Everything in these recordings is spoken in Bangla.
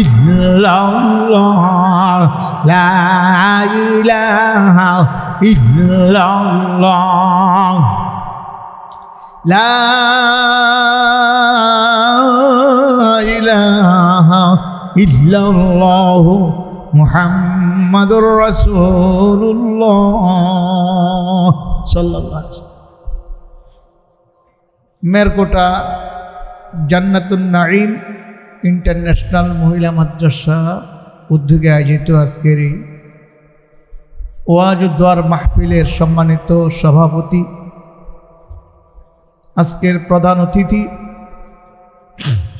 illallah la ilaha illallah Merkota Jannatun Naim international মহিলা মাদ্রাসা উদ্যোগে আয়োজিত আজকের এই ওয়াজুদ্দার মাহফিলের সম্মানিত সভাপতি, আজকের প্রধান অতিথি,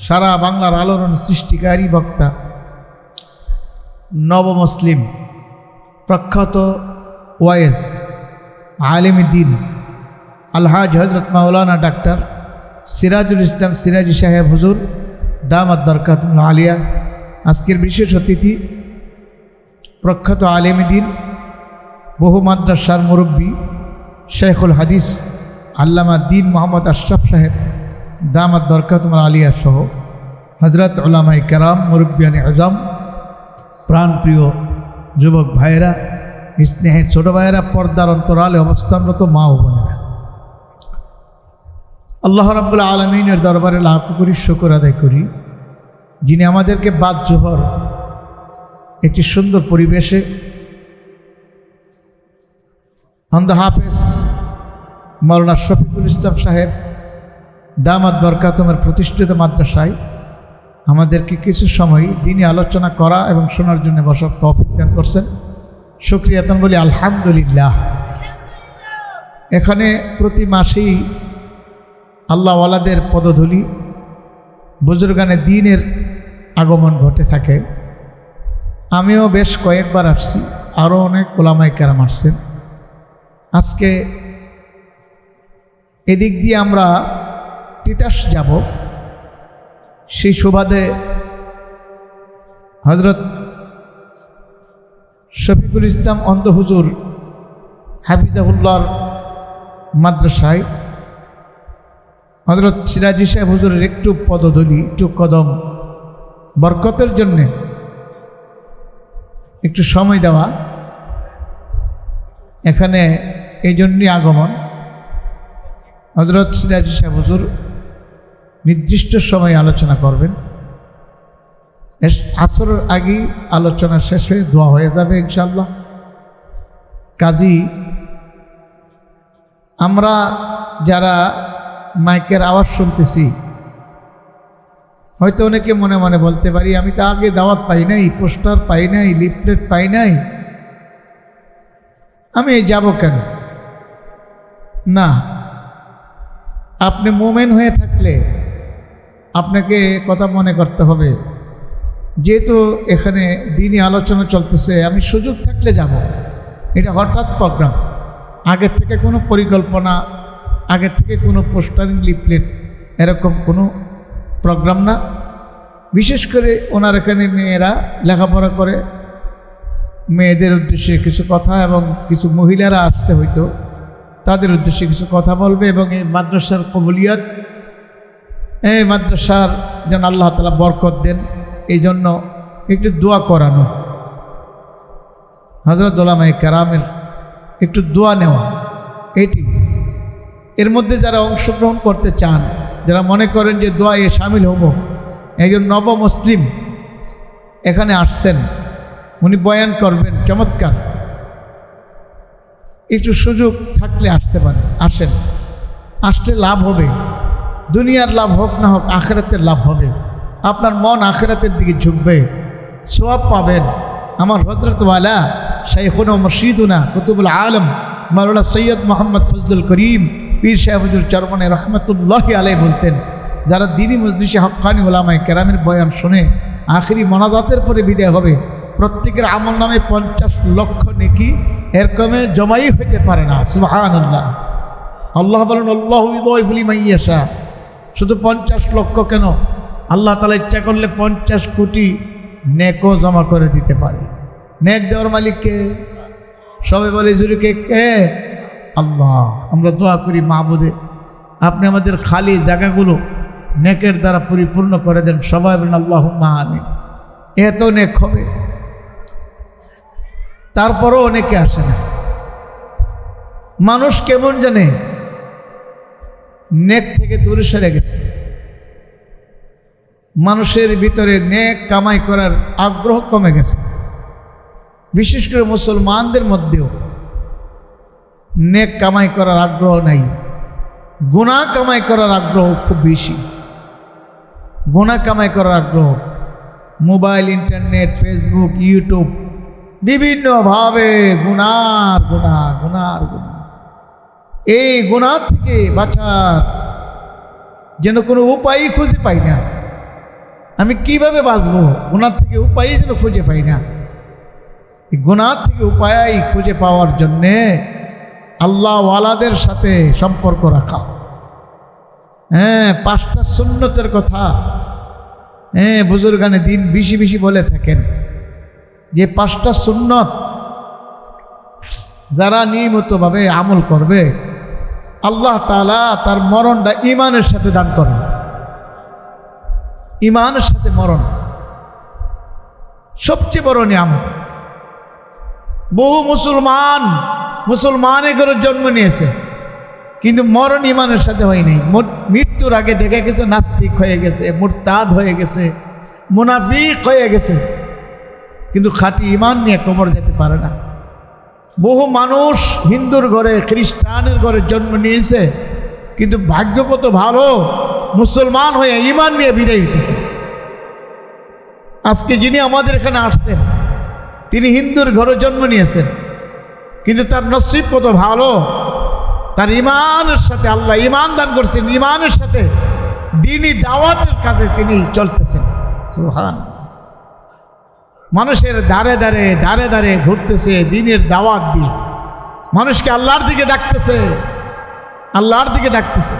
সারা বাংলার আলোড়ন সৃষ্টিকারী বক্তা, নবমুসলিম প্রখ্যাত ওয়াইস আলেম দিন আলহাজ হজরত মাওলানা ডাক্তার সিরাজুল ইসলাম সিরাজি সাহেব হুজুর দামাত বরকাতুল আলিয়া। আজকের বিশেষ অতিথি, প্রখ্যাত আলেম দিন, বহু মাদ্রাসার মুরব্বী, শেখুল হাদিস, আল্লামা দিন মোহাম্মদ আশরাফ সাহেব, দামাত বরকাতুল আলিয়া সহ হজরত উলামাই কারাম মুরব্বিয়ান আজম, প্রাণপ্রিয় যুবক ভাইয়েরা, স্নেহের ছোট ভাইয়েরা, পর্দার অন্তরালে অবস্থানরত মা ও বোনেরা। আল্লাহ রাবুল্লা আলমিনের দরবারে লাখ করি শকর আদায় করি, যিনি আমাদেরকে বাদ জোহর, একটি সুন্দর পরিবেশে অন্ধ হাফেজ মৌলানা শফিকুল ইসলাম সাহেব দামাত বরকাতমের প্রতিষ্ঠিত মাদ্রাসায় আমাদেরকে কিছু সময় দিনই আলোচনা করা এবং শোনার জন্য বসার তফিক দান করছেন। সুক্রিয়াতন বলি আলহামদুলিল্লাহ। এখানে প্রতি মাসেই আল্লাহওয়ালাদের পদধূলি বুজুর্গানে দিনের আগমন ঘটে থাকে। আমিও বেশ কয়েকবার আসছি, আরও অনেক ওলামাই কেরাম আসছেন। আজকে এদিক দিয়ে আমরা তিতাস যাব। সেই সুবাদে হজরত শফিকুল ইসলাম অন্ধ হুজুর হাফিজাহুল্লার মাদ্রাসায় হজরত সিরাজি সাহেব হুজুরের একটু পদধূলি একটু কদম বরকতের জন্যে একটু সময় দেওয়া। এখানে এই জন্যই আগমন। হজরত সিরাজি সাহেব হুজুর নির্দিষ্ট সময় আলোচনা করবেন। এস আসরের আগেই আলোচনা শেষ হয়ে দোয়া হয়ে যাবে ইনশাল্লাহ কাজী, আমরা যারা মাইকের আওয়াজ শুনতেছি। হয়তো অনেকে মনে মনে বলতে পারি, আমি তো আগে দাওয়াত পাই নাই, পোস্টার পাই নাই, লিফলেট পাই নাই। আমি যাব কেন? না, আপনি মোমেন হয়ে থাকলে আপনাকে কথা মনে করতে হবে। যেহেতু এখানে দিনই আলোচনা চলতেছে, আমি সুযোগ থাকলে যাব। এটা হঠাৎ প্রোগ্রাম। আগের থেকে কোনো পরিকল্পনা আগের থেকে কোনো পোস্টারিং লিফলেট এরকম কোনো প্রোগ্রাম না। বিশেষ করে ওনার এখানে মেয়েরা লেখাপড়া করে। মেয়েদের উদ্দেশ্যে কিছু কথা এবং কিছু মহিলারা আসছে হয়তো। তাদের উদ্দেশ্যে কিছু কথা বলবে এবং এই মাদ্রাসার কবুলিয়ত, এই মাদ্রাসার যেন আল্লাহ তালা বরকত দেন এই জন্য একটু দোয়া করানো। হজরত ওলামাই কারামের একটু দোয়া নেওয়া, এটি। এর মধ্যে যারা অংশগ্রহণ করতে চান, যারা মনে করেন যে দোয়ায় সামিল হব, একজন নব মুসলিম এখানে আসছেন, উনি বয়ান করবেন, চমৎকার। একটু সুযোগ থাকলে আসতে পারেন, আসেন। আসলে লাভ হবে, দুনিয়ার লাভ হোক না হোক, আখেরাতের লাভ হবে। আপনার মন আখেরাতের দিকে ঝুঁকবে, সোয়াব পাবেন। আমার হজরতওয়ালা শাইখুন মসিদুনা কুতুবুল আলম, মাওলানা সৈয়দ মোহাম্মদ ফজলুল করিম পীর সাহেবুজুর চরমনে রহমতুল্লাহ আলাই বলতেন, যারা দিনী মজলিসে হকানি ওলামায় কেরামের বয়ান শুনে আখেরি মনাজাতের পরে বিদায় হবে, প্রত্যেকের আমল নামে পঞ্চাশ লক্ষ নেকি এরকমে জমাই হইতে পারে না। সুবাহান আল্লাহ আল্লাহ বলেন, আল্লাহ ইদয়ফুলি মাইয়াশা শুধু পঞ্চাশ লক্ষ কেন? আল্লাহ তালা ইচ্ছা করলে পঞ্চাশ কোটি নেকও জমা করে দিতে পারে। নেক দেওয়ার মালিককে সবাই বলে জুড়িকে কে? আল্লাহ, আমরা দোয়া করি মাহবুদে। আপনি আমাদের খালি জায়গাগুলো নেকের দ্বারা পরিপূর্ণ করে দেন। সবাই বলেন আল্লাহ আমি এত নেক হবে। তারপরও অনেকে আসে না। মানুষ কেমন জানে? নেক থেকে দূরে সরে গেছে। মানুষের ভিতরে নেক কামাই করার আগ্রহ কমে গেছে। বিশেষ করে মুসলমানদের মধ্যেও। নেক কামাই করার আগ্রহ নাই। গুণা কামাই করার আগ্রহ খুব বেশি। গুণা কামাই করার আগ্রহ। মোবাইল, ইন্টারনেট, ফেসবুক, ইউটিউব বিভিন্নভাবে গুণার গুণা গুণার গুণা এই গুণার থেকে বাঁচার যেন কোনো উপায়ই খুঁজে পাই না। আমি কীভাবে বাঁচবো? গুণার থেকে উপায়ই যেন খুঁজে পাই না। এই গুণার থেকে উপায় খুঁজে পাওয়ার জন্যে আল্লাহওয়ালাদের সাথে সম্পর্ক রাখা। হ্যাঁ পাঁচটা সুন্নতের কথা। হ্যাঁ বুজুর্গানে দিন বেশি বেশি বলে থাকেন যে পাঁচটা সুন্নত যারা নিয়মিতভাবে আমল করবে, আল্লাহ তালা তার মরণটা ইমানের সাথে দান করবে। ইমানের সাথে মরণ। সবচেয়ে বড় নিয়ামত। বহু মুসলমান মুসলমানের ঘরে জন্ম নিয়েছে। কিন্তু মরণ ইমানের সাথে হয়নি মৃত্যুর আগে দেখা গেছে নাস্তিক হয়ে গেছে, মুরতাদ হয়ে গেছে, মুনাফিক হয়ে গেছে। কিন্তু খাঁটি ইমান নিয়ে কবর যেতে পারে না। বহু মানুষ হিন্দুর ঘরে, খ্রিস্টানের ঘরে জন্ম নিয়েছে। কিন্তু ভাগ্য কত ভালো, মুসলমান হয়ে ইমান নিয়ে বিদায় দিতেছে আজকে যিনি আমাদের এখানে আসছেন, তিনি হিন্দুর ঘরে জন্ম নিয়েছেন। কিন্তু তার নসিব কত ভালো তার ইমানের সাথে আল্লাহ ইমান দান করছেন ইমানের সাথে দিনই দাওয়াতের কাজে তিনি চলতেছেন সুহান মানুষের দাঁড়ে দাঁড়ে দাঁড়ে দাঁড়ে ঘুরতেছে দিনের দাওয়াত দিয়ে মানুষকে আল্লাহর দিকে ডাকতেছে আল্লাহর দিকে ডাকতেছে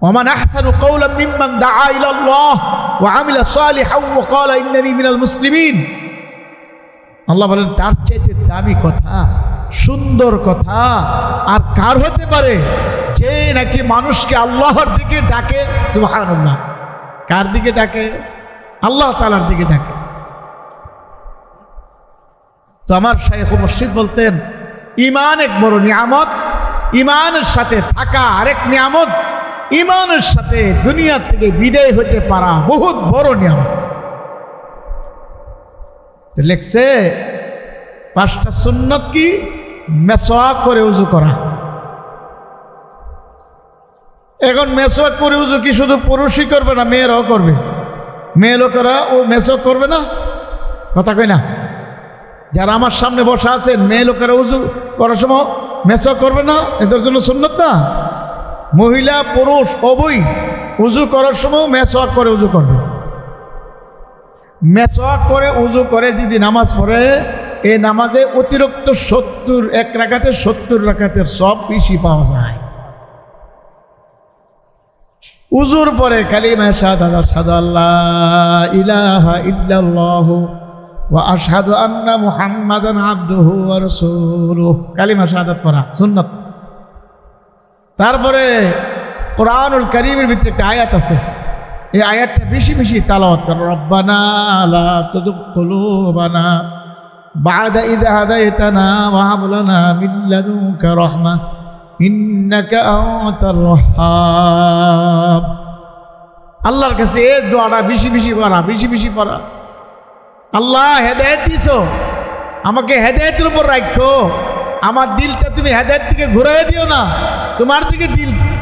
ومن أحسن قولا ممن دعا إلى الله وعمل صالحا وقال إنني من المسلمين আল্লাহ বলেন, তার চাইতে দামি কথা, সুন্দর কথা আর কার হতে পারে? যে নাকি মানুষকে আল্লাহর দিকে ডাকে। কার দিকে ডাকে? আল্লাহ তালার দিকে ডাকে। তো আমার শাইখ মসজিদ বলতেন ইমান এক বড় নিয়ামত। ইমানের সাথে থাকা আরেক নিয়ামত। ইমানের সাথে দুনিয়ার থেকে বিদায় হতে পারা বহুত বড় নিয়ামত। লেখছে, পাঁচটা সুন্নত কি? মেসোয়াক করে উজু করা। এখন মেসোয়াক করে উজু কি শুধু পুরুষই করবে না, মেয়েরাও করবে? মেয়ে লোকেরা ও মেসোয়াক করবে না? কথা কই না? যারা আমার সামনে বসা আছেন মেয়ে লোকেরা উজু করার সময় মেসোয়াক করবে না? এদের জন্য সুন্নত না? মহিলা, পুরুষ, অবই উজু করার সময় মেসোয়াক করে উজু করবে। মেসোয়াক করে উজু করে যদি নামাজ পড়ে, এই নামাজে অতিরিক্ত সত্তর, এক রাখাতে সত্তর রাখাতের সব বেশি পাওয়া যায়। উজুর পরে আল্লাহ ইলাহা ইল্লাল্লাহ আন্না তারপরে কোরআনুল করিমের ভিতরে একটা আয়াত আছে। এই আয়াতটা বেশি বেশি তালাওয়াত করো। রব্বানা লা তুযুগ কুলুবানা বাদা ইযা হাদাইতানা ওয়া হাব লানা মিন লাদুনকা রাহমা ইন্নাকা আনতার ওয়াহ্হাব আল্লাহর কাছে এই দোয়াটা বেশি বেশি পড়া, বেশি বেশি পড়া। আল্লাহ হেদায়েত দিছো, আমাকে হেদায়েতের উপর রাখো। আমার দিলটা তুমি হেদায়েত দিকে ঘুরাই দিও না, তোমার দিকে দিল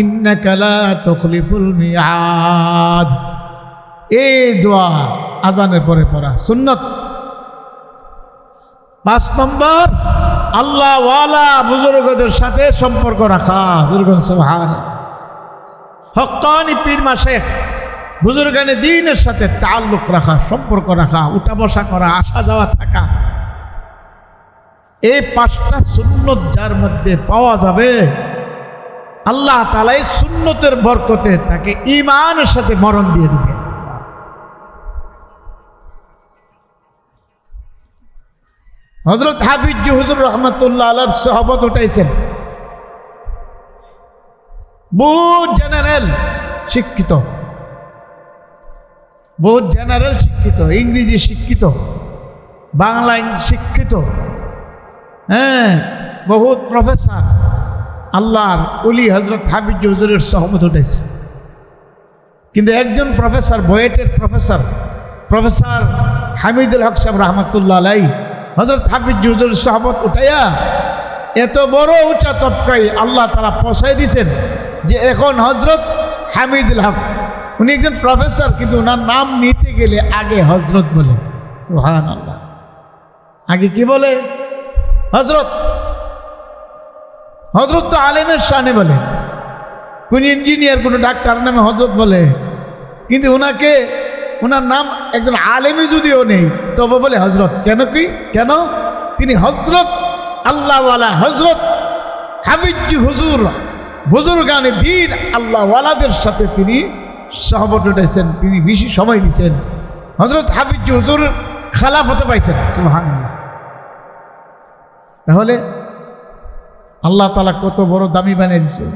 ইন্নাকালা দোয়া আজানের পরে পড়া, সুন্নত। পাঁচ নম্বর, আল্লাহ বুজুর্গদের সাথে সম্পর্ক রাখা দুর্গন হকানি পীর মাসে বুজুর্গানে দিনের সাথে তাল্লুক রাখা, সম্পর্ক রাখা, উঠা বসা করা, আসা যাওয়া থাকা। এই পাঁচটা সুন্নত যার মধ্যে পাওয়া যাবে আল্লাহ তালাই সুন্নতের বরকতে তাকে ইমানের সাথে মরণ দিয়ে দিবে। হজরত হাফিজ হুজুর রহমতুল্লাহ সহবত উঠাইছেন। বহুত জেনারেল শিক্ষিত। বহুত জেনারেল শিক্ষিত, ইংরেজি শিক্ষিত, বাংলা শিক্ষিত হ্যাঁ বহুত প্রফেসর। আল্লাহর অলি হজরত হাফিজ হুজুরের সহমত উঠেছে। কিন্তু একজন প্রফেসর, বয়েটের প্রফেসর প্রফেসর হামিদুল হক সাহেব রহমতুল্লাহ আলাই হজরত হাফিজ হুজুর সহমত উঠাইয়া এত বড় উঁচা তপকাই আল্লাহ তারা পৌঁছাই দিছেন যে এখন হজরত হামিদুল হক, উনি একজন প্রফেসর, কিন্তু ওনার নাম নিতে গেলে আগে হজরত বলে সুহান আল্লাহ আগে কি বলে? হজরত হজরত তো আলেমের শানে বলে। কোন ইঞ্জিনিয়ার কোনো ডাক্তার নামে হজরত বলে। কিন্তু ওনাকে ওনার নাম একজন আলেমই যদিও নেই, তবে বলে, হজরত, কেন কি? কেন? তিনি হজরত আল্লাহওয়ালা হজরত হাবিজি হুজুর গানে দিন আল্লাহওয়ালাদের সাথে তিনি সহবত উঠেছেন তিনি বেশি সময় দিয়েছেন। হজরত হাবিজ হুজুর খালাফতে পাইছেন তাহলে আল্লাহ তালা কত বড় দামি বানিয়ে দিছে।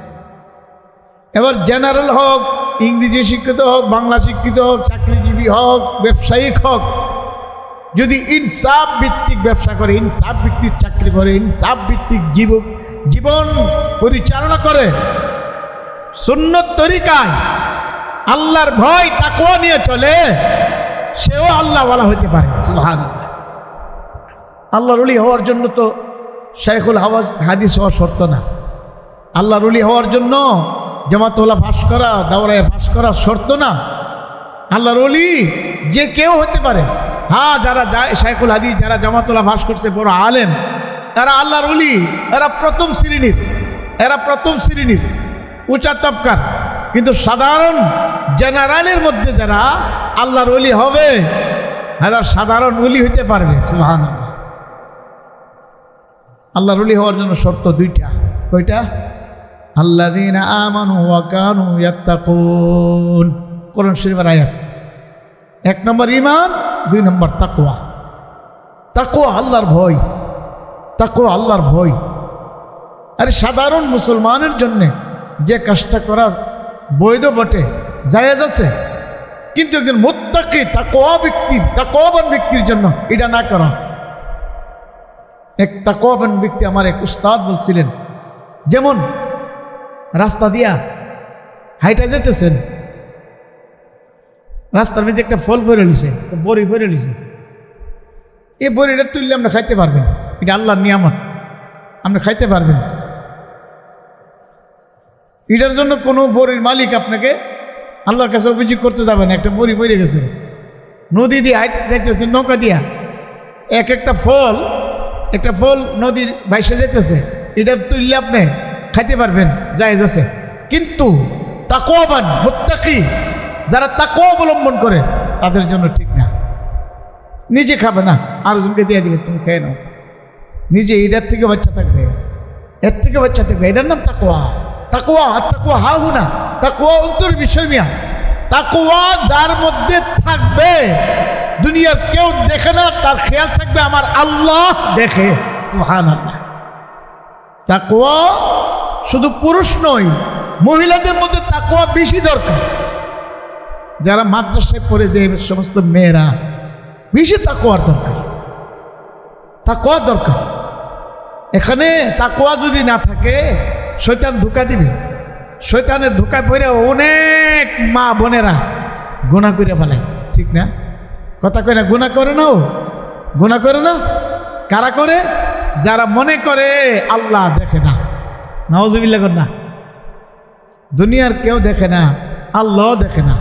এবার জেনারেল হোক, ইংরেজি শিক্ষিত হোক, বাংলা শিক্ষিত হোক, চাকরিজীবী হোক, ব্যবসায়িক হোক, যদি ইনসাফ ভিত্তিক ব্যবসা করে, ইনসাফ ভিত্তিক চাকরি করে, ইনসাফ ভিত্তিক জীবন জীবন পরিচালনা করে, সুন্নত তরিকায় আল্লাহর ভয় তাকুয়া নিয়ে চলে, সেও আল্লাহ বলা হতে পারে আল্লাহর উলি হওয়ার জন্য তো শাইখুল হাওয়াজ হাদিস হওয়া শর্ত না। আল্লাহ উলি হওয়ার জন্য জামাতোল্লাহ ফাঁস করা, দাওরায় ফাঁস করা শর্ত না। আল্লাহ অলি যে কেউ হতে পারে। হ্যাঁ যারা যায় শাইখুল হাদিস যারা জামাতোল্লাহ ফাঁস করছে, বড় আলেম তারা আল্লাহ অলি এরা প্রথম শ্রেণির, এরা প্রথম শ্রেণির, উঁচা তবকার। কিন্তু সাধারণ জেনারেলের মধ্যে যারা আল্লাহর অলি হবে, এরা সাধারণ অলি হইতে পারবে সুহান আল্লাহর অলি হওয়ার জন্য শর্ত দুইটা। কয়টা? আল্লাদিন আমানু ওয়াকানু ইয়াত্তাকুন। কোরআন শরীফের আয়াত। এক নম্বর ইমান দুই নম্বর তাকওয়া। তাকওয়া আল্লাহর ভয়। তাকওয়া আল্লাহর ভয়। আরে সাধারণ মুসলমানের জন্য যে কাজটা করা বৈধ বটে, জায়েজ আছে। কিন্তু একজন মোত্তাকি, তাকওয়া ব্যক্তির, তাকওয়াবান ব্যক্তির জন্য এটা না করা। এক তাকওয়াবান ব্যক্তি আমার এক উস্তাদ বলছিলেন, যেমন রাস্তা দিয়া হাইটা যেতেছেন রাস্তার মধ্যে একটা ফল ফেরে লিছে বড়ি ফেরে লিছে এই বড়িটা তুললে আমরা খাইতে পারবেন, এটা আল্লাহর নিয়ামত আপনি খাইতে পারবেন। এটার জন্য কোনো বড়ির মালিক আপনাকে আল্লাহর কাছে অভিযোগ করতে যাবেন একটা বড়ি পড়ে গেছে। নদী দিয়ে হাইট যাইতেছে, নৌকা দিয়া। এক একটা ফল একটা ফল নদীর বাইসে যাইতেছে, এটা তুললে আপনি খাইতে পারবেন, জায়েজ আছে। কিন্তু তাকোয়াবান মোত্তাকি, যারা তাকো অবলম্বন করে, তাদের জন্য ঠিক না। নিজে খাবে না, আরেকজনকে দিয়ে দিবে তুমি খেয়ে নাও। নিজে এটার থেকে বাচ্চা থাকবে, এর থেকে বাচ্চা থাকবে, এটার নাম তাকোয়া তাকোয়া আর তাকোয়া হা হু না তাকোয়া অন্তর বিষয় মিয়া। তাকোয়া যার মধ্যে থাকবে দুনিয়ার কেউ দেখে না, তার খেয়াল থাকবে আমার আল্লাহ দেখে সুহান আল্লাহ শুধু পুরুষ নয়, মহিলাদের মধ্যে তাকোয়া বেশি দরকার। যারা মাদ্রাসায় পড়ে যে সমস্ত মেয়েরা, বেশি তাকোয়ার দরকার। তাকোয়া দরকার। এখানে তাকোয়া যদি না থাকে শৈতান ধোকা দিবে। শৈতানের ধোকায় পড়ে অনেক মা বোনেরা গোনা করে ফেলে, ঠিক না? কথা কয় না গুণা করে না ও গুণা করে না কারা করে? যারা মনে করে আল্লাহ দেখে না। নওয়াজবিল্লা কর না। দুনিয়ার কেউ দেখে না, আল্লাহ দেখে না।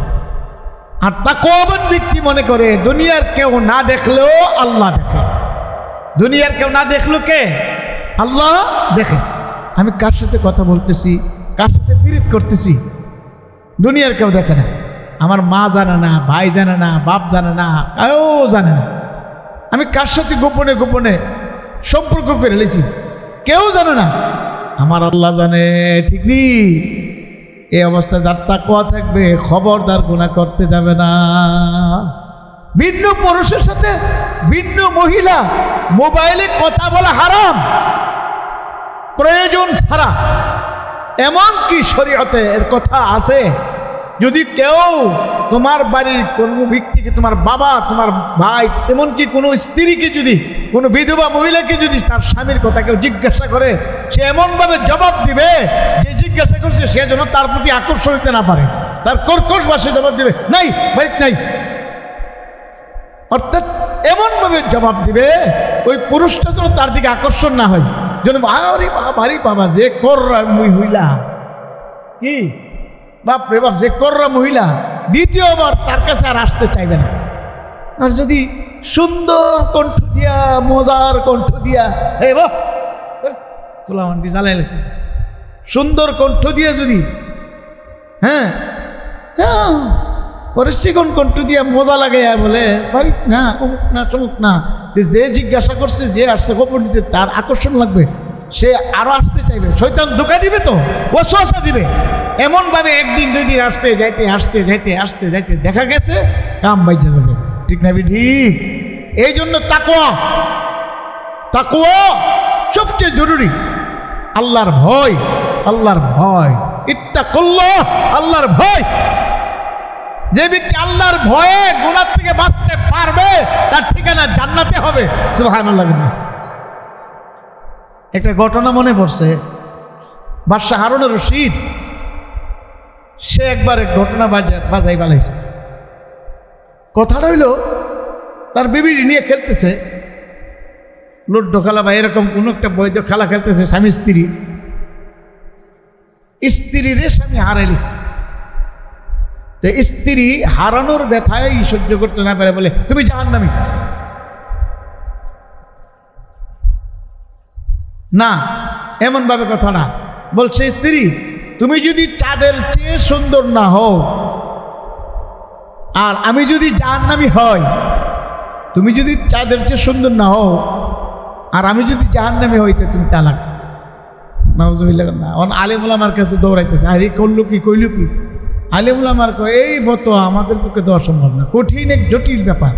আর তাকওয়াবান ব্যক্তি মনে করে, দুনিয়ার কেউ না দেখলেও আল্লাহ দেখে। দুনিয়ার কেউ না দেখল কে? আল্লাহ দেখে। আমি কার সাথে কথা বলতেছি? কার সাথে পীড়িত করতেছি? দুনিয়ার কেউ দেখে না। আমার মা জানে না, ভাই জানে না, বাপ জানে না কেউ জানে না। আমি কার সাথে গোপনে গোপনে সম্পর্ক করে লেছি? কেউ জানে না। আমার আল্লাহ জানে, ঠিক নেই এই অবস্থায় যার তাকুয়া থাকবে, খবরদার গুণা করতে যাবে না। ভিন্ন পুরুষের সাথে ভিন্ন মহিলা, মোবাইলে কথা বলা হারাম। প্রয়োজন ছাড়া। এমন কি শরীয়তে এর কথা আছে যদি কেউ তোমার বাড়ির ব্যক্তিকে, তোমার বাবা, তোমার ভাই, এমনকি কোনো স্ত্রীকে যদি, কোনো বিধবা মহিলাকে যদি তার স্বামীর কথা কেউ জিজ্ঞাসা করে, সে এমনভাবে জবাব দিবে যে জিজ্ঞাসা করছে, সে যেন তার প্রতি আকর্ষণ হতে না পারে। তার কর্কশ ভাষায় জবাব দিবে, নাই, বাড়িতে নাই। অর্থাৎ এমনভাবে জবাব দিবে, ওই পুরুষটা যেন তার দিকে আকর্ষণ না হয়। যেন, আরে বাবারি বাবা, যে কর মুই হইলা কি? বাপ রে বাপ, যে কররা মহিলা, দ্বিতীয়বার তার কাছে আর আসতে চাইবে না। আর যদি সুন্দর কণ্ঠ দিয়া, মজার কণ্ঠ দিয়া, হে বাহ সোলামানটি জ্বালাই লাগতেছে সুন্দর কণ্ঠ দিয়ে যদি হ্যাঁ হ্যাঁ পরে চিকন কণ্ঠ দিয়া মজা লাগাইয়া বলে বাড়ি না, অমুক না চমুক না, যে জিজ্ঞাসা করছে, যে আসছে গোপন দিতে, তার আকর্ষণ লাগবে। সে আরও আসতে চাইবে। শৈতান ধোকা দিবে তো? ওসা দিবে। এমনভাবে একদিন, দুই দিন আসতে, যাইতে আসতে যাইতে আসতে, যাইতে, দেখা গেছে কাম বাইজে যাবে। ঠিক না ঠিক এই জন্য তাকুয়া তাকুয়া সবচেয়ে জরুরি। আল্লাহর ভয় আল্লাহর ভয়। ইত্তা করল আল্লাহর ভয়। যে ব্যক্তি আল্লাহর ভয়ে গুণার থেকে বাঁচতে পারবে, তার ঠিকানা জান্নাতে হবে। সুবহানাল্লাহ একটা ঘটনা মনে পড়ছে। বাদশাহ হারুনের রশিদ সে একবার এক ঘটনা বাজা বাজাই বানাইছে কথাটা হইল, তার বিবিটি নিয়ে খেলতেছে। লুড্ডো খেলা বা এরকম কোনো একটা বৈধ খেলা খেলতেছে স্বামী স্ত্রী। স্ত্রীরে স্বামী হারাইলিছে তো স্ত্রী হারানোর ব্যথায় সহ্য করতে না পারে বলে, তুমি জাহান নামি না, এমনভাবে কথা না। বলছে, স্ত্রী তুমি যদি চাঁদের চেয়ে সুন্দর না হও, আর আমি যদি জাহান্নামি হই, তুমি যদি চাঁদের চেয়ে সুন্দর না হও, আর আমি যদি জাহান্নামি হই, তো তুমি তালাক নাউজুবিল্লাহ, না, অন আলিমুল আমার কাছে দৌড়াইতেছে। আরে করল কি, কইলো কি? আলিমুল আমার কয়, এই ফতোয়া আমাদের পক্ষে দেওয়া সম্ভব না। কঠিন এক জটিল ব্যাপার।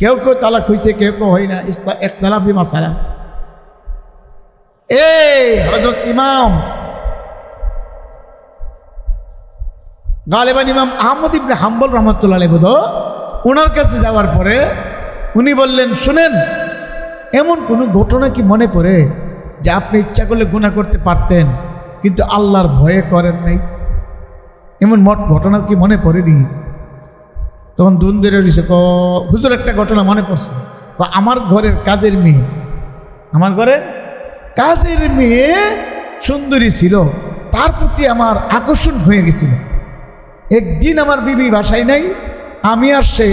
কেউ কেউ তালাক হয়েছে কেউ কেউ হয় না। ইস্তা এক তালাফি মাসালা। এই হজরত ইমাম গালেবান ইমাম আহমদ ইবনে হাম্বল রহমতুল্লাহ বোধ ওনার কাছে যাওয়ার পরে উনি বললেন, শুনেন, এমন কোনো ঘটনা কি মনে পড়ে যে আপনি ইচ্ছা করলে গুণা করতে পারতেন, কিন্তু আল্লাহর ভয়ে করেন নাই? এমন মট ঘটনা কি মনে পড়েনি? তখন দুন্দরে রয়েছে ক হুজুর, একটা ঘটনা মনে পড়ছে। আমার ঘরের কাজের মেয়ে, আমার ঘরে কাজের মেয়ে সুন্দরী ছিল, তার প্রতি আমার আকর্ষণ হয়ে গেছিল। একদিন আমার বিবি বাসায় নাই, আমি আর সে।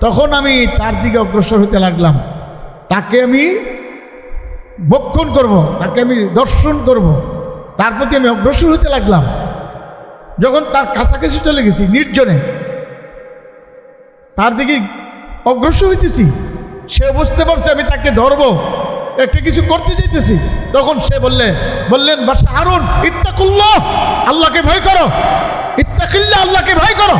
তখন আমি তার দিকে অগ্রসর হতে লাগলাম। তাকে আমি বক্ষণ করব, তাকে আমি দর্শন করব। তার প্রতি আমি অগ্রসর হতে লাগলাম। যখন তার কাছাকাছি চলে গেছি, নির্জনে। তার দিকে অগ্রসর হইতেছি। সে বুঝতে পারছে আমি তাকে ধরবো, একটা কিছু করতে চাইতেছি তখন সে বললে, বললেন বাসা হারুন, ইত্তাকুল্লাহ, আল্লাহকে ভয় করো। ইত্তাকিল্লা আল্লাহকে ভয় করো।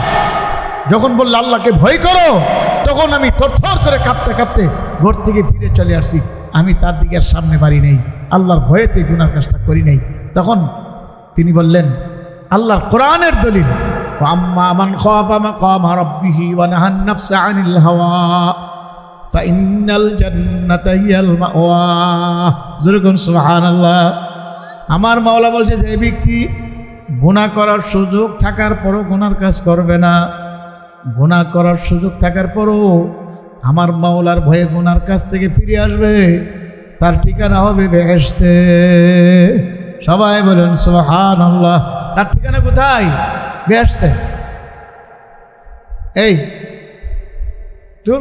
যখন বললে আল্লাহকে ভয় করো, তখন আমি থরথর করে কাঁপতে কাঁপতে ঘর থেকে ফিরে চলে আসছি আমি তার দিকে আর সামনে বাড়ি নেই। আল্লাহর ভয়েতে গুনার কাজটা করি নাই। তখন তিনি বললেন, আল্লাহর কোরআনের দলিল আম্মা ওয়া আমার মাওলা বলছে, যে ব্যক্তি গুনাহ করার সুযোগ থাকার পরও গুনার কাজ করবে না। গুনাহ করার সুযোগ থাকার পরও আমার মাওলার ভয়ে গুনার কাছ থেকে ফিরে আসবে। তার ঠিকানা হবে বেহেশতে। সবাই বলেন সোহান আল্লাহ তার ঠিকানা কোথায়? বেহেশতে। এই, তোর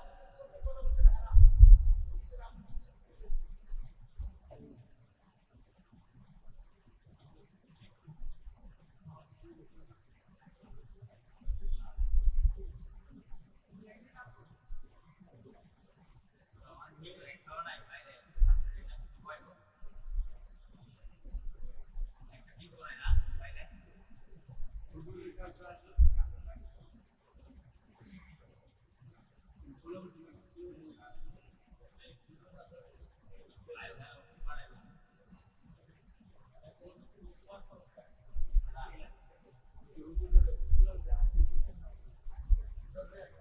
Thank you.